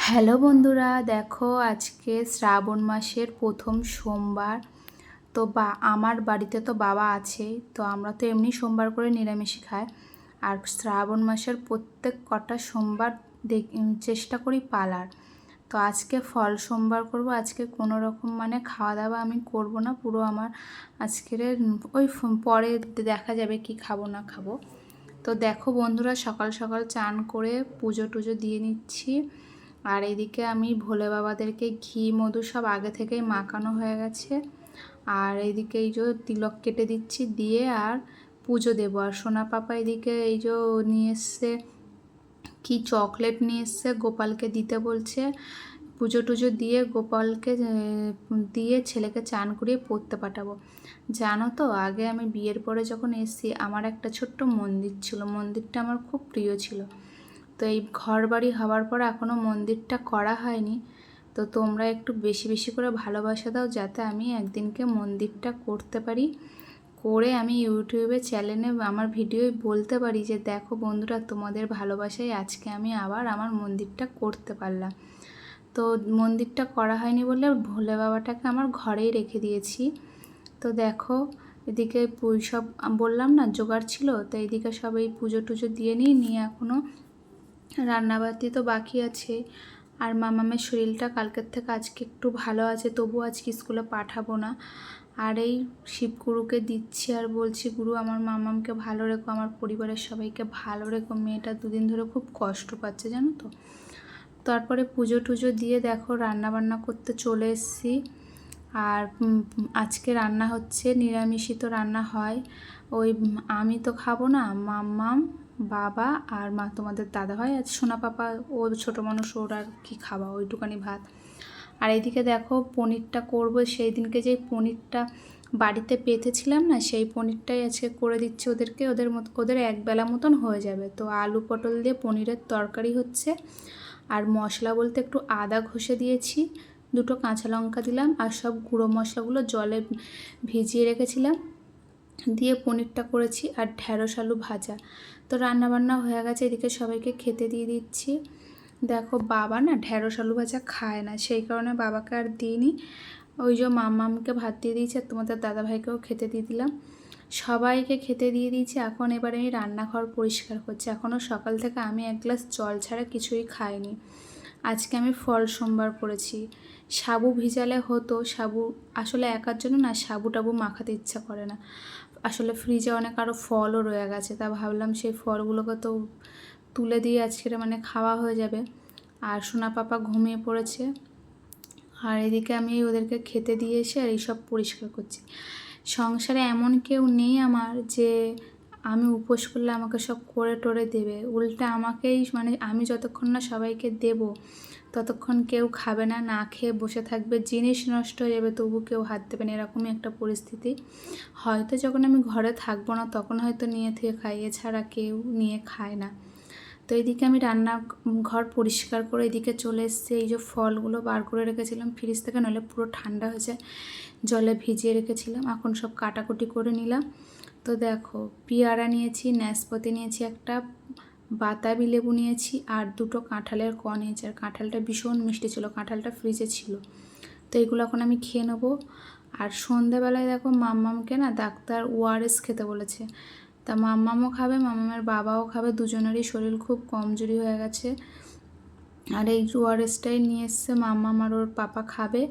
Hello বন্ধুরা, দেখো আজকে শ্রাবণ মাসের প্রথম সোমবার। তো বা, আমার বাড়িতে তো বাবা আছেই তো আমরা তো এমনি সোমবার করে নিরামিষ খাই। আর শ্রাবণ মাসের প্রত্যেক কটা সোমবার দেখ চেষ্টা করি পালার। তো আজকে ফল সোমবার করব, আজকে কোনো রকম মানে খাওয়া দাওয়া আমি করব না, পুরো আমার আজকের ওই পরে দেখা যাবে কি খাব না খাব। তো দেখো বন্ধুরা, সকাল সকাল চান করে পুজো টুজো দিয়ে নিচ্ছি। আর এদিকে আমি ভোলে বাবাদেরকে ঘি, মধু সব আগে থেকেই মাখানো হয়ে গেছে। আর এইদিকে এই যে তিলক কেটে দিচ্ছি দিয়ে আর পুজো দেবো। আর সোনা পাপা এদিকে এই যে নিয়ে এসছে কি চকলেট নিয়ে এসছে, গোপালকে দিতে বলছে। পুজো টুজো দিয়ে গোপালকে দিয়ে ছেলেকে চান করিয়ে পড়তে পাঠাবো। জানো তো, আগে আমি বিয়ের পরে যখন এসছি, আমার একটা ছোট্ট মন্দির ছিল। মন্দিরটা আমার খুব প্রিয় ছিল। তো এই ঘর বাড়ি হওয়ার পর এখনও মন্দিরটা করা হয়নি। তো তোমরা একটু বেশি বেশি করে ভালোবাসা দাও যাতে আমি একদিনকে মন্দিরটা করতে পারি। করে আমি ইউটিউবে চ্যানেলে আমার ভিডিও বলতে পারি যে, দেখো বন্ধুরা, তোমাদের ভালোবাসায় আজকে আমি আবার আমার মন্দিরটা করতে পারলাম। তো মন্দিরটা করা হয়নি বলে ভোলে বাবাটাকে আমার ঘরেই রেখে দিয়েছি। তো দেখো, এদিকে সব বললাম না, জোগাড় ছিল, তো এদিকে সব এই পুজো টুজো দিয়ে নিই নিয়ে এখনও রান্নাবাতি তো বাকি আছে। আর মামামের শরীরটা কালকের থেকে আজকে একটু ভালো আছে, তবু আজকে স্কুলে পাঠাবো না। আর এই শিবগুরুকে দিচ্ছি আর বলছি, গুরু, আমার মামামকে ভালো রেখো, আমার পরিবারের সবাইকে ভালো রেখো। মেয়েটা দুদিন ধরে খুব কষ্ট পাচ্ছে, জানো তো? তারপরে পুজো টুজো দিয়ে দেখো রান্না বান্না করতে চলে এসেছি। আর আজকে রান্না হচ্ছে, নিরামিষই তো রান্না হয়। ওই, আমি তো খাব না, মাম্মাম বাবা আর মা তোমাদের দাদা হয়, আর সোনা পাপা, ও ছোটো মানুষ, ওর আর কী খাওয়া, ওইটুকানি ভাত। আর এইদিকে দেখো পনিরটা করব, সেই দিনকে যে পনিরটা বাড়িতে পেতেছিলাম না, সেই পনিরটাই আজকে করে দিচ্ছি ওদেরকে, ওদের মতো, ওদের একবেলা মতন হয়ে যাবে। তো আলু পটল দিয়ে পনিরের তরকারি হচ্ছে, আর মশলা বলতে একটু আদা ঘষে দিয়েছি, দুটো কাঁচা লঙ্কা দিলাম, আর সব গুঁড়ো মশলাগুলো জলে ভিজিয়ে রেখেছিলাম। দিয়ে পনিরটা করেছি আর ঢ্যাঁড়স আলু ভাজা। তো রান্নাবান্না হয়ে গেছে, এদিকে সবাইকে খেতে দিয়ে দিচ্ছি। দেখো বাবা না ঢ্যাঁড়স আলু ভাজা খায় না, সেই কারণে বাবাকে আর দিইনি। ওই যে মামামকে ভাত দিয়ে দিয়েছি আর তোমাদের দাদাভাইকেও খেতে দিয়ে দিলাম। সবাইকে খেতে দিয়ে দিয়েছি, এখন এবার আমি রান্নাঘর পরিষ্কার করছি। এখনও সকাল থেকে আমি এক গ্লাস জল ছাড়া কিছুই খাইনি। আজকে আমি ফল সোমবার করেছি। সাবু ভিজালে হতো, সাবু আসলে একার জন্য না, সাবু টাবু মাখাতে ইচ্ছা করে না। আসলে ফ্রিজে অনেক আরও ফলও রয়ে গেছে, তা ভাবলাম সেই ফলগুলোকে তো তুলে দিয়ে আজকের মানে খাওয়া হয়ে যাবে। আর সোনা পাপা ঘুমিয়ে পড়েছে। আর এদিকে আমি ওদেরকে খেতে দিয়ে এসে আর এইসব পরিষ্কার করছি। সংসারে এমন কেউ নেই আমার যে আমি উপোস করলে আমাকে সব করে টোরে দেবে। উল্টা আমাকেই মানে আমি যতক্ষণ না সবাইকে দেব, ততক্ষণ কেউ খাবে না না খেয়ে বসে থাকবে, জিনিস নষ্ট হয়ে যাবে, তবু কেউ হাত দেবে না, এরকমই একটা পরিস্থিতি। হয়তো যখন আমি ঘরে থাকব না, তখন হয়তো নিয়ে থেকে খাই, এছাড়া কেউ নিয়ে খায় না। তো এইদিকে আমি রান্না ঘর পরিষ্কার করে এদিকে চলে এসছে। এই যে ফলগুলো বার করে রেখেছিলাম ফ্রিজ থেকে নলে পুরো ঠান্ডা হয়েছে জলে ভিজিয়ে রেখেছিলাম, এখন সব কাটাকুটি করে নিলাম। তো দেখো, পিয়ারা নিয়েছি, ন্যাসপতি নিয়েছি, একটা বাতাবি লেবু নিয়েছি, আর দুটো কাঁঠালের ক নিয়েছি। আর কাঁঠালটা ভীষণ মিষ্টি ছিল, কাঁঠালটা ফ্রিজে ছিল। তো এগুলো এখন আমি খেয়ে নেব। আর সন্ধেবেলায় দেখো মাম্মামকে না ডাক্তার ওআরএস খেতে বলেছে। তা মাম্মামও খাবে, মাম্মামের বাবাও খাবে, দুজনেরই শরীর খুব কমজোরি হয়ে গেছে। আর এই ওআরএসটাই নিয়ে এসছে, মাম্মাম আর ওর পাপা খাবে।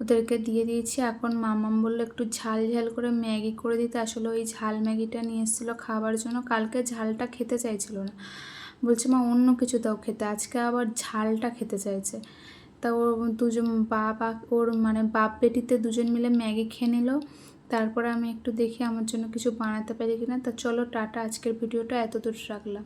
ওদেরকে দিয়ে দিয়েছি, এখন মাম্মাম বলল একটু ঝাল ঝাল করে ম্যাগি করে দিতে। আসলে ওই ঝাল ম্যাগিটা নিয়ে এসেছিল খাবার জন্য, কালকে ঝালটা খেতে চাইছিল না। বলছে, মা, অন্য কিছু দাও খেতে। আজকে আবার ঝালটা খেতে চাইছে। তা ওর দুজন বাপ ওর মানে বাপ বেটিতে দুজন মিলে ম্যাগি খেয়ে নিল। তারপরে আমি একটু দেখি আমার জন্য কিছু বানাতে পারি কিনা। তা চলো টাটা, আজকের ভিডিওটা এতদূর রাখলাম।